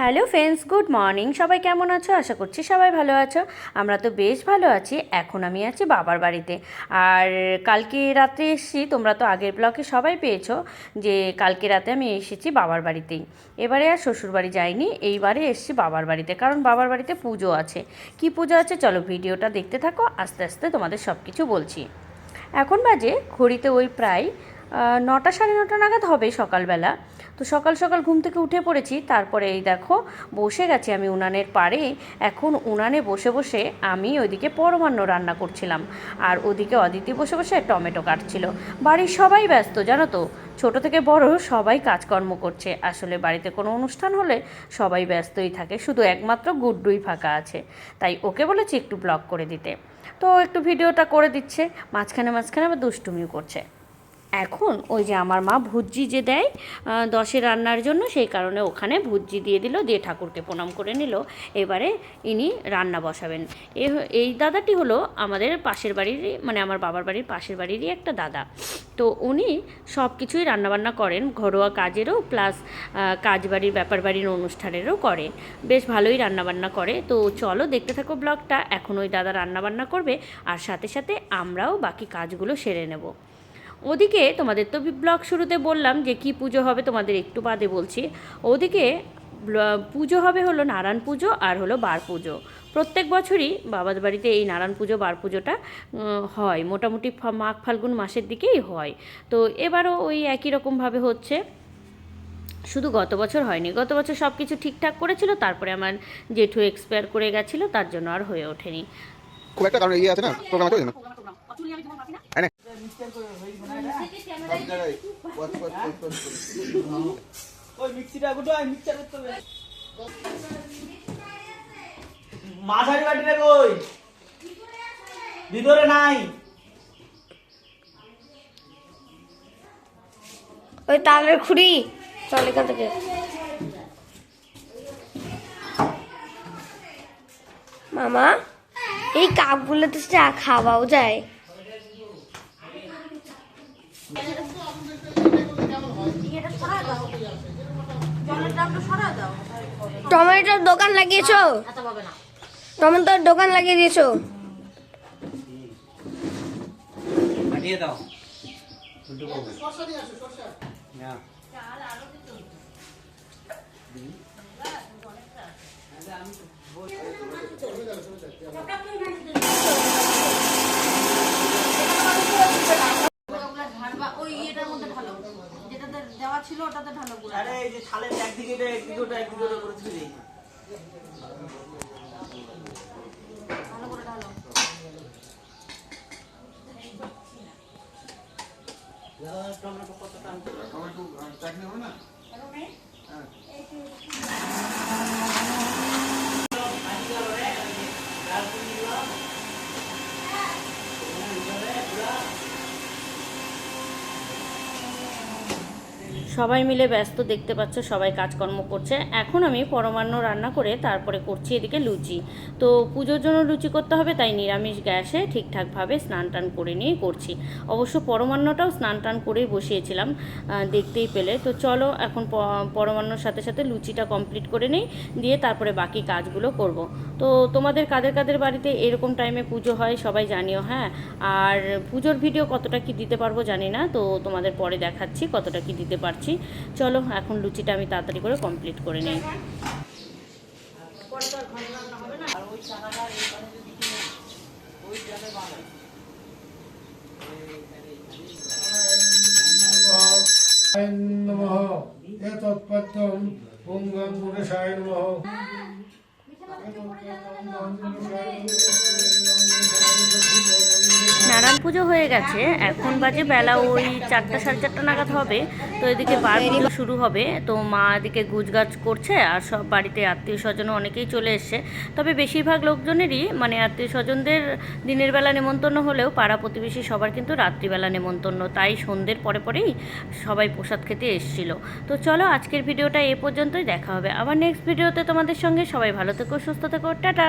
Hello friends, good morning. সবাই কেমন আছো? আশা করছি সবাই ভালো আছো। আমরা তো বেশ ভালো আছি। এখন আমি আছি বাবার বাড়িতে। আর কালকে রাতে এসেছি, তোমরা তো আগের ব্লকে সবাই পেয়েছ যে কালকে রাতে আমি এসেছি বাবার বাড়িতেই। এবারে আর শ্বশুর বাড়ি যাইনি, এইবারে এসেছি বাবার বাড়িতে। কারণ বাবার বাড়িতে পুজো আছে। কি পুজো আছে? চলো ভিডিওটা দেখতে থাকো, আস্তে আস্তে তোমাদের সব কিছু বলছি। এখন বাজে, ঘড়িতে ওই প্রায় নটা সাড়ে নটা নাগাদ হবে সকালবেলা। তো সকাল সকাল ঘুম থেকে উঠে পড়েছি, তারপরে এই দেখো বসে গেছি আমি উনানের পাড়ে। এখন উনানে বসে বসে আমি ওইদিকে পরমান্ন রান্না করছিলাম। আর ওদিকে অদিতি বসে বসে টমেটো কাটছিল। বাড়ির সবাই ব্যস্ত, জানো তো? ছোট থেকে বড় সবাই কাজকর্ম করছে। আসলে বাড়িতে কোনো অনুষ্ঠান হলে সবাই ব্যস্তই থাকে, শুধু একমাত্র গুড্ডুই ফাঁকা আছে। তাই ওকে বলেছি একটু ব্লগ করে দিতে। তো একটু ভিডিওটা করে দিচ্ছে, মাঝখানে মাঝখানে আবার দুষ্টুমিও করছে। এখন ওই যে আমার মা ভুজি যে দেয় দশে রান্নার জন্য, সেই কারণে ওখানে ভুজি দিয়ে দিল, দিয়ে ঠাকুরকে প্রণাম করে নিল। এবারে ইনি রান্না বসাবেন। এই দাদাটি হলো আমাদের পাশের বাড়িরই মানে আমার বাবার বাড়ির পাশের বাড়িরই একটা দাদা। তো উনি সব কিছুই রান্নাবান্না করেন, ঘরোয়া কাজেরও, প্লাস কাজ বাড়ির ব্যাপার বাড়ির অনুষ্ঠানেরও করে বেশ ভালোই রান্নাবান্না করে। তো চলো দেখতে থাকো ব্লগটা, এখন ওই দাদা রান্নাবান্না করবে, আর সাথে সাথে আমরাও বাকি কাজগুলো সেরে নেব। ওদিকে তোমাদের তো ব্লগ শুরুতে বললাম যে কি পুজো হবে, তোমাদের একটু বাদে বলছি। ওদিকে পুজো হবে হলো নারায়ণ পুজো আর হলো বার পুজো। প্রত্যেক বছরই বাবার বাড়িতে এই নারায়ণ পুজো, বার পুজোটা হয়। মোটামুটি মাঘ ফাল্গুন মাসের দিকেই হয়। তো এবারও ওই একই রকমভাবে হচ্ছে। শুধু গত বছর হয়নি। গত বছর সব কিছু ঠিকঠাক করেছিল, তারপরে আমার জেঠু এক্সপায়ার করে গেছিল, তার জন্য আর হয়ে ওঠেনি। খুব একটা কারণ ইয়ে আছে না? প্রোগ্রাম আছে নে। মাঝারি বাটিটা কই? ভিতরে নাই। ওই তালের খুঁড়ি। চল এখান থেকে। মামা? এই কাপগুলোতে চা খাওয়াও যায়। টমেটোর দোকান লাগিয়েছো? টমেটোর দোকান লাগিয়ে দিয়েছ? দিয়ে দাও দুটো করবে না আরে এই যে থালের একদিকে এটা একদিকে ওটা একদিকে ওটা করে দিলে সবাই মিলে ব্যস্ত দেখতে পাচ্ছ, সবাই কাজকর্ম করছে। এখন আমি পরমান্ন রান্না করে তারপরে করছি এদিকে লুচি। তো পুজোর জন্য লুচি করতে হবে, তাই নিরামিষ গ্যাসে ঠিকঠাকভাবে স্নান টান করে নিয়ে করছি। অবশ্য পরমান্নটাও স্নান টান করেই বসিয়েছিলাম দেখতেই পেলে। তো চলো এখন পরমান্নর সাথে সাথে লুচিটা কমপ্লিট করে নিই, দিয়ে তারপরে বাকি কাজগুলো করব। তো তোমাদের কাদের কাদের বাড়িতে এরকম টাইমে পুজো হয় সবাই জানিও হ্যাঁ? আর পুজোর ভিডিও কতটা কি দিতে পারব জানি না, তো তোমাদের পরে দেখাচ্ছি কতটা কি দিতে পারছি। নিয়েছি চলো এখন লুচিটা আমি তাড়াতাড়ি করে কমপ্লিট করে নিই। নম নারায়ণ পুজো হয়ে গেছে। এখন বাজে বেলা ওই চারটা সাড়ে চারটা নাগাদ হবে। তো এদিকে বার পুজো শুরু হবে। তো মা এদিকে গুজগাছ করছে আর সব বাড়িতে আত্মীয় স্বজন অনেকেই চলে এসছে। তবে বেশিরভাগ লোকজনেরই মানে আত্মীয় স্বজনদের দিনের বেলা নেমন্তন্ন হলেও পাড়া প্রতিবেশী সবার কিন্তু রাত্রিবেলা নেমন্তন্ন। তাই সন্ধ্যের পরে পরেই সবাই প্রসাদ খেতে এসেছিল। তো চলো আজকের ভিডিওটা এ পর্যন্তই। দেখা হবে আবার নেক্সট ভিডিওতে তোমাদের সঙ্গে। সবাই ভালো থেকো, সুস্থ থেকো। টাটা।